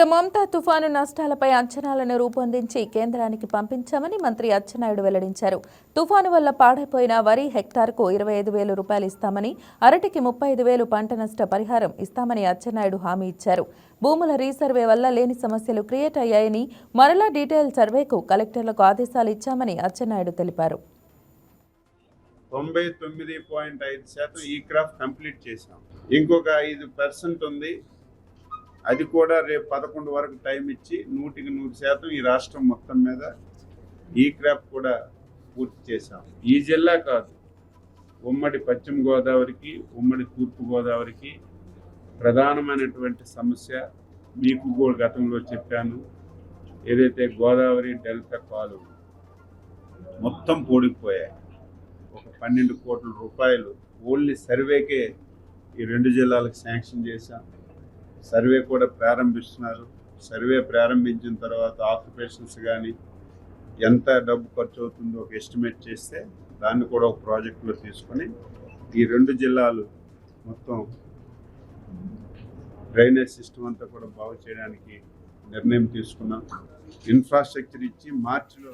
ఇక మమతా తుఫాను నష్టాలపై అంచనాలను రూపొందించి కేంద్రానికి పంపించామని మంత్రి అచ్చెన్నాయుడు వెల్లడించారు. తుఫాను వల్ల పాడైపోయిన వరి హెక్టార్కు ఇరవై ఐదు వేలు రూపాయలు ఇస్తామని అరటికి ముప్పై ఐదు వేలు పంట నష్ట పరిహారం ఇస్తామని అచ్చెన్నాయుడు హామీ ఇచ్చారు. భూముల రీసర్వే వల్ల లేని సమస్యలు క్రియేట్ అయ్యాయని మరలా డీటెయిల్ సర్వేకు కలెక్టర్లకు ఆదేశాలు ఇచ్చామని అచ్చెన్నాయుడు తెలిపారు. తొంభై తొమ్మిది పాయింట్ ఐదు శాతం ఈ క్రాప్ కంప్లీట్ చేసాం ఇంకొక ఐదు పర్సెంట్ ఉంది. అది కూడా రేపు పదకొండు వరకు టైం ఇచ్చి నూటికి నూరు శాతం ఈ రాష్ట్రం మొత్తం మీద ఈ క్రాప్ కూడా పూర్తి చేశాం. ఈ జిల్లా కాదు ఉమ్మడి పశ్చిమ గోదావరికి ఉమ్మడి తూర్పు గోదావరికి ప్రధానమైనటువంటి సమస్య మీకు కూడా గతంలో చెప్పాను ఏదైతే గోదావరి డెల్టా కాలువ మొత్తం పోడిపోయాయి. ఒక పన్నెండు కోట్ల రూపాయలు ఓన్లీ సర్వేకే ఈ రెండు జిల్లాలకు శాంక్షన్ చేశాం. సర్వే కూడా ప్రారంభిస్తున్నారు. సర్వే ప్రారంభించిన తర్వాత ఆక్యుపేషన్స్ కానీ ఎంత డబ్బు ఖర్చు అవుతుందో ఒక ఎస్టిమేట్ చేస్తే దాన్ని కూడా ఒక ప్రాజెక్టులో తీసుకొని ఈ రెండు జిల్లాలు మొత్తం డ్రైనేజ్ సిస్టమ్ అంతా కూడా బాగు చేయడానికి నిర్ణయం తీసుకున్నాం. ఇన్ఫ్రాస్ట్రక్చర్ ఇచ్చి మార్చిలో